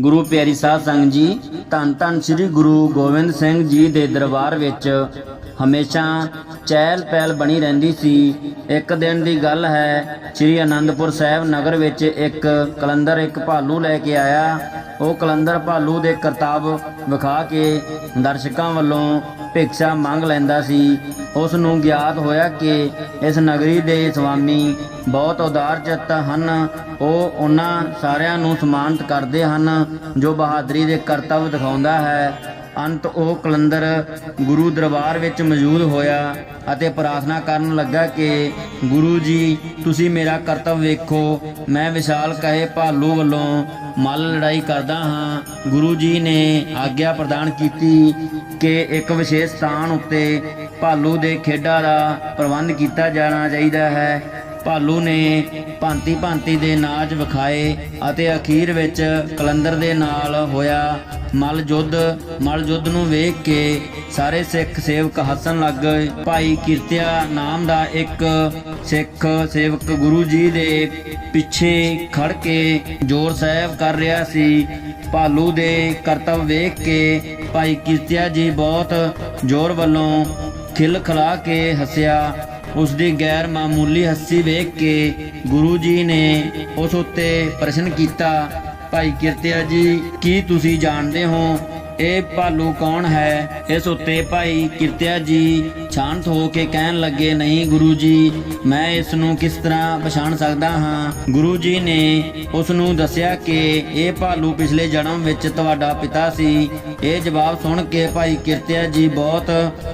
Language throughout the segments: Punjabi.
ਗੁਰੂ ਪਿਆਰੀ ਸਾਧ ਸੰਗਤ ਜੀ, ਧੰਨ ਧੰਨ ਸ੍ਰੀ ਗੁਰੂ ਗੋਬਿੰਦ ਸਿੰਘ ਜੀ ਦੇ ਦਰਬਾਰ ਵਿੱਚ ਹਮੇਸ਼ਾ ਚਹਿਲ ਪਹਿਲ ਬਣੀ ਰਹਿੰਦੀ ਸੀ। ਇੱਕ ਦਿਨ ਦੀ ਗੱਲ ਹੈ, ਸ੍ਰੀ ਅਨੰਦਪੁਰ ਸਾਹਿਬ ਨਗਰ ਵਿੱਚ ਇੱਕ ਕਲੰਦਰ, ਇੱਕ ਭਾਲੂ ਲੈ ਕੇ ਆਇਆ। ਉਹ ਕਲੰਦਰ ਭਾਲੂ ਦੇ ਕਰਤੱਵ ਵਿਖਾ ਕੇ ਦਰਸ਼ਕਾਂ ਵੱਲੋਂ ਭਿਕਸ਼ਾ ਮੰਗ ਲੈਂਦਾ ਸੀ। ਉਸ ਨੂੰ ਗਿਆਤ ਹੋਇਆ ਕਿ ਇਸ ਨਗਰੀ ਦੇ ਸੁਆਮੀ ਬਹੁਤ ਉਦਾਰ ਚਿੱਤ ਹਨ। ਉਹ ਉਹਨਾਂ ਸਾਰਿਆਂ ਨੂੰ ਸਨਮਾਨਿਤ ਕਰਦੇ ਹਨ, ਜੋ ਬਹਾਦਰੀ ਦੇ ਕਰਤੱਵ ਦਿਖਾਉਂਦਾ ਹੈ। ਅੰਤ ਉਹ ਕਲੰਦਰ ਗੁਰੂ ਦਰਬਾਰ ਵਿੱਚ ਮੌਜੂਦ ਹੋਇਆ ਅਤੇ ਪ੍ਰਾਰਥਨਾ ਕਰਨ ਲੱਗਾ ਕਿ, ਗੁਰੂ ਜੀ, ਤੁਸੀਂ ਮੇਰਾ ਕਰਤੱਵ ਵੇਖੋ। ਮੈਂ ਵਿਸ਼ਾਲ ਕਹੇ ਭਾਲੂ ਵੱਲੋਂ ਮੱਲ ਲੜਾਈ ਕਰਦਾ ਹਾਂ। ਗੁਰੂ ਜੀ ਨੇ ਆਗਿਆ ਪ੍ਰਦਾਨ ਕੀਤੀ ਕਿ ਇੱਕ ਵਿਸ਼ੇਸ਼ ਸਥਾਨ ਉੱਤੇ ਭਾਲੂ ਦੇ ਖੇਡਾਂ ਦਾ ਪ੍ਰਬੰਧ ਕੀਤਾ ਜਾਣਾ ਚਾਹੀਦਾ ਹੈ। ਭਾਲੂ ਨੇ ਭਾਂਤੀ ਭਾਂਤੀ ਦੇ ਨਾਚ ਵਿਖਾਏ ਅਤੇ ਅਖੀਰ ਵਿੱਚ ਕਲੰਦਰ ਦੇ ਨਾਲ ਹੋਇਆ ਮਲ ਯੁੱਧ ਮਲ ਯੁੱਧ ਨੂੰ ਵੇਖ ਕੇ ਸਾਰੇ ਸਿੱਖ ਸੇਵਕ ਹੱਸਣ ਲੱਗ ਗਏ। ਭਾਈ ਕਿਰਤਿਆ ਨਾਮ ਦਾ ਇੱਕ ਸਿੱਖ ਸੇਵਕ ਗੁਰੂ ਜੀ ਦੇ ਪਿੱਛੇ ਖੜ ਕੇ ਜੋਰ ਸਾਹਿਬ ਕਰ ਰਿਹਾ ਸੀ। ਭਾਲੂ ਦੇ ਕਰਤਵ ਵੇਖ ਕੇ ਭਾਈ ਕਿਰਤਿਆ ਜੀ ਬਹੁਤ ਜ਼ੋਰ ਵੱਲੋਂ ਖਿਲ ਖਲਾ ਕੇ ਹੱਸਿਆ। ਉਸ ਦੀ ਗੈਰ ਮਾਮੂਲੀ ਹੱਸੀ ਵੇਖ ਕੇ ਗੁਰੂ ਜੀ ਨੇ ਉਸ ਉੱਤੇ ਪ੍ਰਸ਼ਨ ਕੀਤਾ, ਭਾਈ ਕਿਰਤਿਆ ਜੀ, ਕੀ ਤੁਸੀਂ ਜਾਣਦੇ ਹੋ, ਇਹ ਭਾਲੂ ਕੌਣ ਹੈ? ਇਸ ਉੱਤੇ ਭਾਈ ਕਿਰਤਿਆ ਜੀ ਸ਼ਾਂਤ ਹੋ ਕੇ ਕਹਿਣ ਲੱਗੇ, ਨਹੀਂ ਗੁਰੂ ਜੀ, ਮੈਂ ਇਸ ਨੂੰ ਕਿਸ ਤਰ੍ਹਾਂ ਪਛਾਣ ਸਕਦਾ ਹਾਂ? ਗੁਰੂ ਜੀ ਨੇ ਉਸ ਨੂੰ ਦੱਸਿਆ ਕਿ ਇਹ ਭਾਲੂ ਪਿਛਲੇ ਜਨਮ ਵਿੱਚ ਤੁਹਾਡਾ ਪਿਤਾ ਸੀ। ਇਹ ਜਵਾਬ ਸੁਣ ਕੇ ਭਾਈ ਕਿਰਤਿਆ ਜੀ ਬਹੁਤ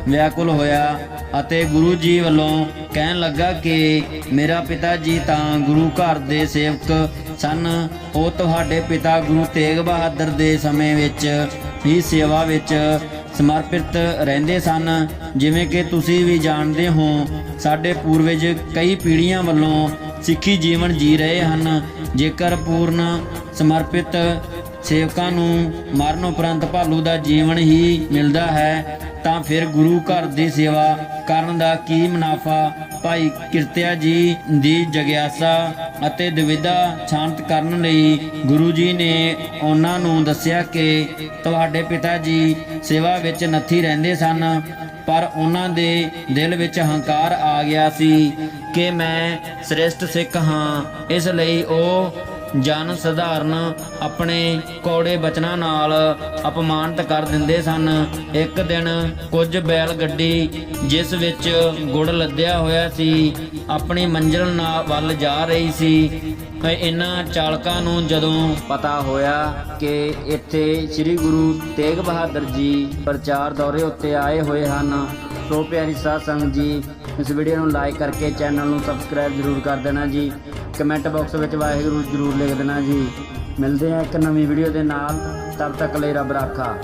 ਵਿਆਕੁਲ ਹੋਇਆ ਅਤੇ ਗੁਰੂ ਜੀ ਵੱਲੋਂ ਕਹਿਣ ਲੱਗਾ ਕਿ ਮੇਰਾ ਪਿਤਾ ਜੀ ਤਾਂ ਗੁਰੂ ਘਰ ਦੇ ਸੇਵਕ ਸਨ। ਉਹ ਤੁਹਾਡੇ ਪਿਤਾ ਗੁਰੂ ਤੇਗ ਬਹਾਦਰ ਦੇ ਸਮੇਂ ਵਿੱਚ ਹੀ ਸੇਵਾ ਵਿੱਚ ਸਮਰਪਿਤ ਰਹਿੰਦੇ ਸਨ। ਜਿਵੇਂ ਕਿ ਤੁਸੀਂ ਵੀ ਜਾਣਦੇ ਹੋ, ਸਾਡੇ ਪੂਰਵਜ ਕਈ ਪੀੜ੍ਹੀਆਂ ਵੱਲੋਂ ਸਿੱਖੀ ਜੀਵਨ ਜੀ ਰਹੇ ਹਨ। ਜੇਕਰ ਪੂਰਨ ਸਮਰਪਿਤ ਸੇਵਕਾਂ ਨੂੰ ਮਰਨ ਉਪਰੰਤ ਭਾਲੂ ਦਾ ਜੀਵਨ ਹੀ ਮਿਲਦਾ ਹੈ, ਤਾਂ ਫਿਰ ਗੁਰੂ ਘਰ ਦੀ ਸੇਵਾ ਕਰਨ ਦਾ ਕੀ ਮੁਨਾਫਾ? ਭਾਈ ਕਿਰਤਿਆ ਜੀ ਦੀ ਜਗਿਆਸਾ ਅਤੇ ਦੁਵਿਧਾ ਸ਼ਾਂਤ ਕਰਨ ਲਈ ਗੁਰੂ ਜੀ ਨੇ ਉਹਨਾਂ ਨੂੰ ਦੱਸਿਆ ਕਿ ਤੁਹਾਡੇ ਪਿਤਾ ਜੀ ਸੇਵਾ ਵਿੱਚ ਨੱਥੀ ਰਹਿੰਦੇ ਸਨ, ਪਰ ਉਹਨਾਂ ਦੇ ਦਿਲ ਵਿੱਚ ਹੰਕਾਰ ਆ ਗਿਆ ਸੀ ਕਿ ਮੈਂ ਸ੍ਰੇਸ਼ਟ ਸਿੱਖ ਹਾਂ, ਇਸ ਲਈ ਉਹ ਜਨ ਸਧਾਰਨ ਆਪਣੇ ਕੌੜੇ ਬਚਨਾਂ ਨਾਲ ਅਪਮਾਨਿਤ ਕਰ ਦਿੰਦੇ ਸਨ। ਇੱਕ ਦਿਨ ਕੁਝ ਬੈਲ ਗੱਡੀ ਜਿਸ ਵਿੱਚ ਗੁੜ ਲੱਦਿਆ ਹੋਇਆ ਸੀ, ਆਪਣੀ ਮੰਜ਼ਿਲ ਨਾਲ ਵੱਲ ਜਾ ਰਹੀ ਸੀ। ਇਹਨਾਂ ਚਾਲਕਾਂ ਨੂੰ ਜਦੋਂ ਪਤਾ ਹੋਇਆ ਕਿ ਇੱਥੇ ਸ੍ਰੀ ਗੁਰੂ ਤੇਗ ਬਹਾਦਰ ਜੀ ਪ੍ਰਚਾਰ ਦੌਰੇ ਉੱਤੇ ਆਏ ਹੋਏ ਹਨ, ਸੋ ਪਿਆਰੀ ਸਾਧ ਸੰਗਤ ਜੀ, ਇਸ ਵੀਡੀਓ ਨੂੰ ਲਾਈਕ ਕਰਕੇ ਚੈਨਲ ਨੂੰ ਸਬਸਕ੍ਰਾਈਬ ਜ਼ਰੂਰ ਕਰ ਦੇਣਾ ਜੀ। ਕਮੈਂਟ ਬਾਕਸ ਵਿੱਚ ਵਾਹਿਗੁਰੂ ਜ਼ਰੂਰ ਲਿਖ ਦੇਣਾ ਜੀ। ਮਿਲਦੇ ਹਾਂ ਇੱਕ ਨਵੀਂ ਵੀਡੀਓ ਦੇ ਨਾਲ। ਤਦ ਤੱਕ ਲਈ ਰੱਬ ਰਾਖਾ।